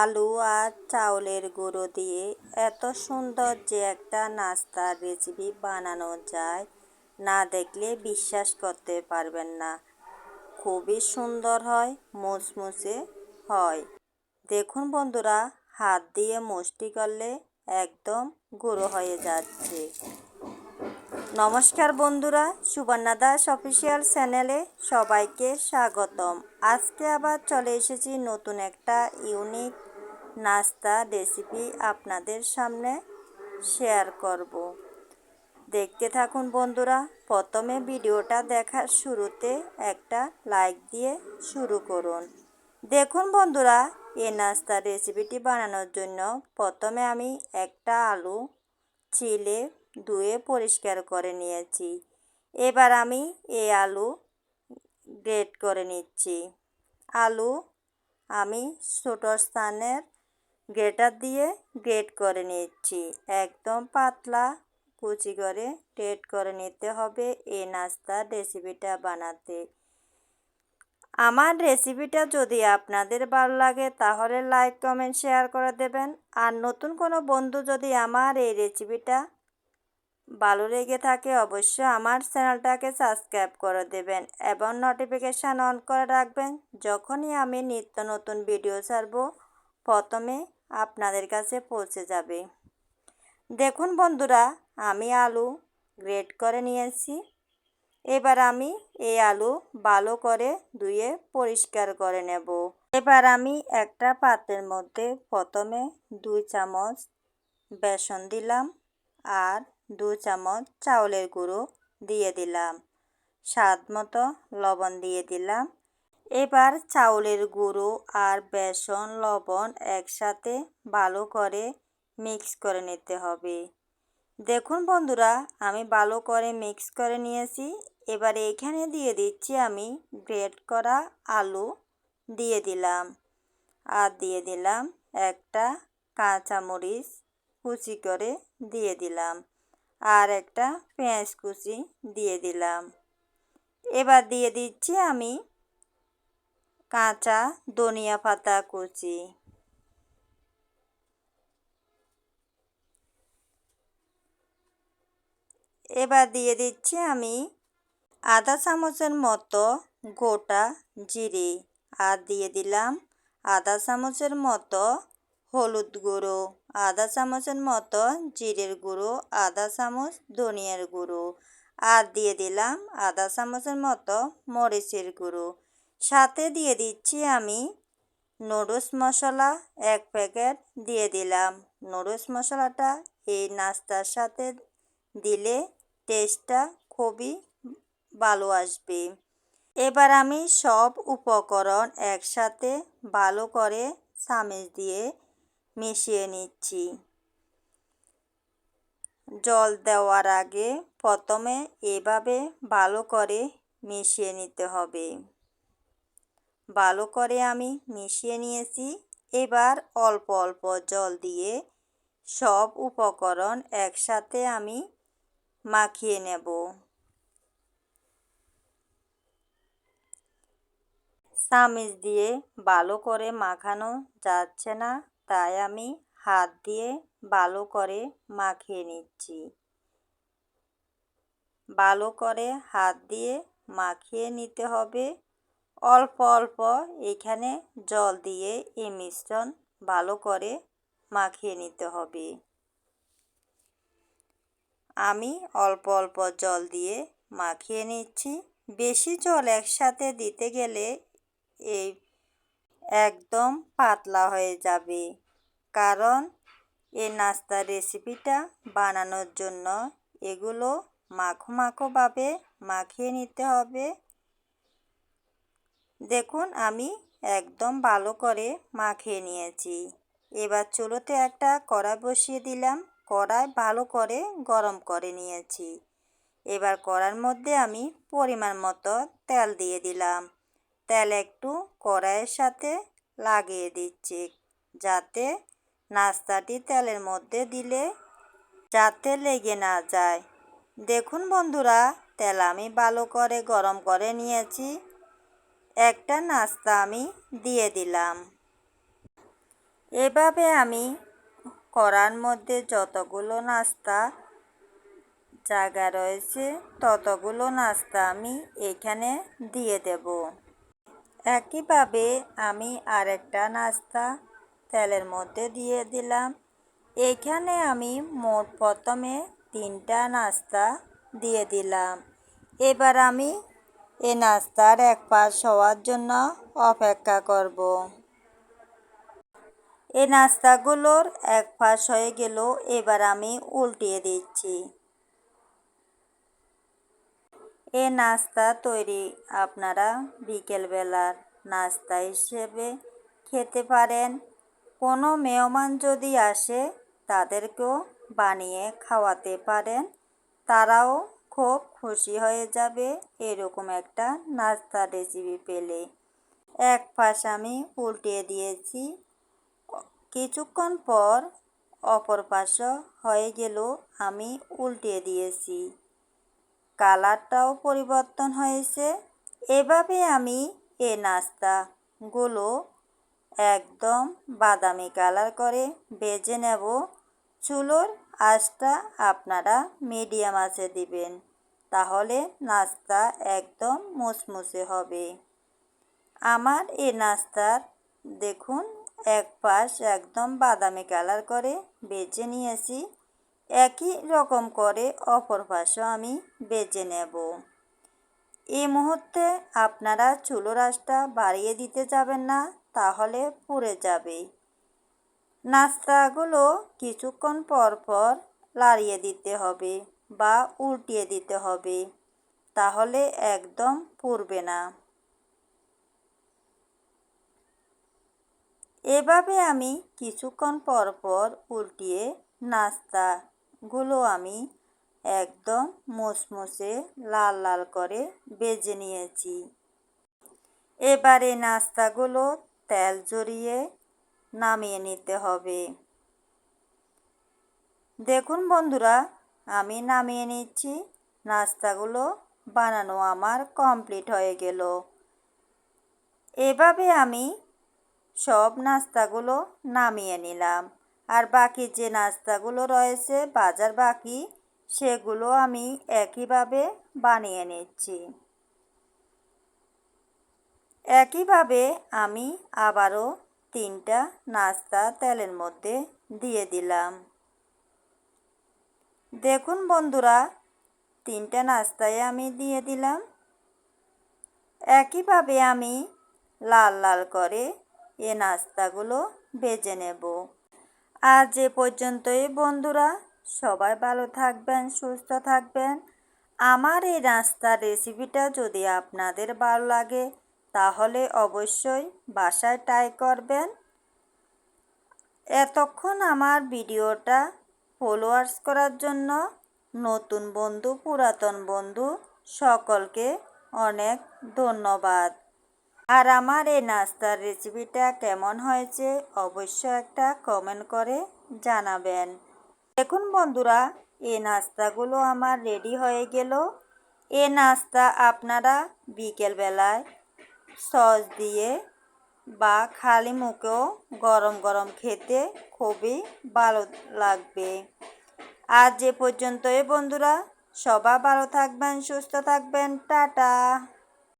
আলু আর চাউলের গুঁড়ো দিয়ে এত সুন্দর যে একটা নাস্তার রেসিপি বানানো যায়, না দেখলে বিশ্বাস করতে পারবেন না। খুবই সুন্দর হয়, মুচমুচে হয়। দেখুন বন্ধুরা, হাত দিয়ে মুষ্টি করলে একদম গুঁড়ো হয়ে যাচ্ছে। নমস্কার বন্ধুরা, সুবর্ণা দাস অফিসিয়াল চ্যানেলে সবাইকে স্বাগতম। আজকে আবার চলে এসেছি নতুন একটা ইউনিক নাস্তা রেসিপি আপনাদের সামনে শেয়ার করব। দেখতে থাকুন বন্ধুরা, প্রথমে ভিডিওটা দেখার শুরুতে একটা লাইক দিয়ে শুরু করুন। দেখুন বন্ধুরা, এই নাস্তা রেসিপিটি বানানোর জন্য প্রথমে আমি একটা আলু চিলে ধুয়ে পরিষ্কার করে নিয়েছি। এবার আমি এই আলু গ্রেট করে নিচ্ছি। আলু আমি ছোটো স্থানের গ্রেটার দিয়ে গ্রেট করে নিচ্ছি। একদম পাতলা কুচি করে গ্রেট করে নিতে হবে এই নাস্তার রেসিপিটা বানাতে। আমার রেসিপিটা যদি আপনাদের ভালো লাগে তাহলে লাইক, কমেন্ট, শেয়ার করে দেবেন। আর নতুন কোনো বন্ধু যদি আমার এই রেসিপিটা ভালো লেগে থাকে অবশ্যই আমার চ্যানেলটাকে সাবস্ক্রাইব করে দেবেন এবং নোটিফিকেশান অন করে রাখবেন। যখনই আমি নিত্য নতুন ভিডিও ছাড়ব, প্রথমে আপনাদের কাছে পৌঁছে যাবে। দেখুন বন্ধুরা, আমি আলু গ্রেট করে নিয়েছি। এবার আমি এই আলু ভালো করে ধুয়ে পরিষ্কার করে নেব। এবার আমি একটা পাত্রের মধ্যে প্রথমে দুই চামচ বেসন দিলাম আর দু চামচ চাউলের গুঁড়ো দিয়ে দিলাম। স্বাদ মতো লবণ দিয়ে দিলাম। এবার চাউলের গুঁড়ো আর বেসন, লবণ একসাথে ভালো করে মিক্স করে নিতে হবে। দেখুন বন্ধুরা, আমি ভালো করে মিক্স করে নিয়েছি। এবার এখানে দিয়ে দিচ্ছি আমি গ্রেট করা আলু দিয়ে দিলাম। আর দিয়ে দিলাম একটা কাঁচামরিচ কুচি করে দিয়ে দিলাম। আর একটা পেঁয়াজ কুচি দিয়ে দিলাম। এবার দিয়ে দিচ্ছি আমি কাঁচা ধনিয়া পাতা, কুচি। এবার দিয়ে দিচ্ছি আমি আধা চামচের মতো গোটা জিরে আর দিয়ে দিলাম আধা চামচের মতো হলুদ গুঁড়ো, আধা চামচের মতো জিরের গুঁড়ো, আধা চামচ ধনিয়ার গুঁড়ো আর দিয়ে দিলাম আধা চামচের মতো মরিচের গুঁড়ো। সাথে দিয়ে দিচ্ছি আমি নুডলস মশলা, এক প্যাকেট দিয়ে দিলাম। নুডলস মশলাটা এই নাস্তার সাথে দিলে টেস্টটা খুবই ভালো আসবে। এবার আমি সব উপকরণ একসাথে ভালো করে চামিচ দিয়ে মিশিয়ে নিচ্ছি। জল দেওয়ার আগে প্রথমে এভাবে ভালো করে মিশিয়ে নিতে হবে। ভালো করে আমি মিশিয়ে নিয়েছি। এবার অল্প অল্প জল দিয়ে সব উপকরণ একসাথে আমি মাখিয়ে নেব। চামিচ দিয়ে ভালো করে মাখানো যাচ্ছে না, তাই আমি হাত দিয়ে ভালো করে মাখিয়ে নিচ্ছি। ভালো করে হাত দিয়ে মাখিয়ে নিতে হবে। অল্প অল্প এখানে জল দিয়ে এই মিশ্রণ ভালো করে মাখিয়ে নিতে হবে। আমি অল্প অল্প জল দিয়ে মাখিয়ে নিচ্ছি। বেশি জল একসাথে দিতে গেলে এই একদম পাতলা হয়ে যাবে। কারণ এই নাস্তার রেসিপিটা বানানোর জন্য এগুলো মাখো মাখোভাবে মাখিয়ে নিতে হবে। দেখুন, আমি একদম ভালো করে মাখিয়ে নিয়েছি। এবার চুলোতে একটা কড়াই বসিয়ে দিলাম। কড়াই ভালো করে গরম করে নিয়েছি। এবার কড়ার মধ্যে আমি পরিমাণ মতো তেল দিয়ে দিলাম। তেল একটু কড়াইয়ের সাথে লাগিয়ে দিচ্ছি, যাতে নাস্তাটি তেলের মধ্যে দিলে, যাতে লেগে না যায়। দেখুন বন্ধুরা, তেল আমি ভালো করে গরম করে নিয়েছি। একটা নাস্তা আমি দিয়ে দিলাম। এভাবে আমি করার মধ্যে যতগুলো নাস্তা জায়গা রয়েছে, ততগুলো নাস্তা আমি এখানে দিয়ে দেব। একইভাবে আমি আরেকটা নাস্তা তেলের মধ্যে দিয়ে দিলাম। এখানে আমি মোট প্রথমে তিনটা নাস্তা দিয়ে দিলাম। এবার আমি এ নাস্তার এক পাশ হওয়ার জন্য অপেক্ষা করব। এই নাস্তাগুলোর এক পাশ হয়ে গেল, এবার আমি উল্টিয়ে দিচ্ছি। এ নাস্তা তৈরি, আপনারা বিকেলবেলার নাস্তা হিসেবে খেতে পারেন। কোনো মেহমান যদি আসে, তাদেরকেও বানিয়ে খাওয়াতে পারেন। তারাও খুব খুশি হয়ে যাবে এরকম একটা নাস্তা রেসিপি পেলে। এক পাশ আমি উল্টিয়ে দিয়েছি। কিছুক্ষণ পর অপর পাশ হয়ে গেল আমি উল্টিয়ে দিয়েছি। কালারটাও পরিবর্তন হয়েছে। এভাবে আমি এ নাস্তাগুলো একদম বাদামি কালার করে বেজে নেব। চুলোর আঁচটা আপনারা মিডিয়াম আঁচে দিবেন, তাহলে নাস্তা একদম মুসমুসে হবে। আমার এই নাস্তার দেখুন, এক পাশ একদম বাদামি কালার করে বেজে নিয়েছি, একই রকম করে অপর পাশও আমি বেজে নেব। এই মুহূর্তে আপনারা চুলো রাসটা বাড়িয়ে দিতে যাবেন না, তাহলে পুড়ে যাবে। নাস্তাগুলো কিছুক্ষণ পর পর লাড়িয়ে দিতে হবে বা উল্টিয়ে দিতে হবে, তাহলে একদম পুড়বে না। এভাবে আমি কিছুক্ষণ পর পর উল্টিয়ে নাস্তাগুলো আমি একদম মুসমুসে লাল লাল করে বেজে নিয়েছি। এবারে নাস্তাগুলো তেল জড়িয়ে নামিয়ে নিতে হবে। দেখুন বন্ধুরা, আমি নামিয়ে নিচ্ছি। নাস্তাগুলো বানানো আমার কমপ্লিট হয়ে গেল। এভাবে আমি সব নাস্তাগুলো নামিয়ে নিলাম। আর বাকি যে নাস্তাগুলো রয়েছে, বাজার বাকি, সেগুলো আমি একইভাবে বানিয়ে নিচ্ছি। একইভাবে আমি আবারও তিনটা নাস্তা তেলের মধ্যে দিয়ে দিলাম। দেখুন বন্ধুরা, তিনটা নাস্তায় আমি দিয়ে দিলাম। একইভাবে আমি লাল লাল করে এ নাস্তাগুলো বেজে নেব। আজ যে পর্যন্তই বন্ধুরা, সবাই ভালো থাকবেন, সুস্থ থাকবেন। আমার এই নাস্তার রেসিপিটা যদি আপনাদের ভালো লাগে তাহলে অবশ্যই বাসায় ট্রাই করবেন। এতক্ষণ আমার ভিডিওটা ফলোয়ার্স করার জন্য নতুন বন্ধু, পুরাতন বন্ধু সকলকে অনেক ধন্যবাদ। আর আমার এই নাস্তার রেসিপিটা কেমন হয়েছে অবশ্যই একটা কমেন্ট করে জানাবেন। দেখুন বন্ধুরা, এই নাস্তাগুলো আমার রেডি হয়ে গেল। এ নাস্তা আপনারা বিকেলবেলায় সস দিয়ে বা খালি মুখেও গরম গরম খেতে খুবই ভালো লাগবে। আর যে পর্যন্তই বন্ধুরা। সবাই ভালো থাকবেন, সুস্থ থাকবেন। টাটা।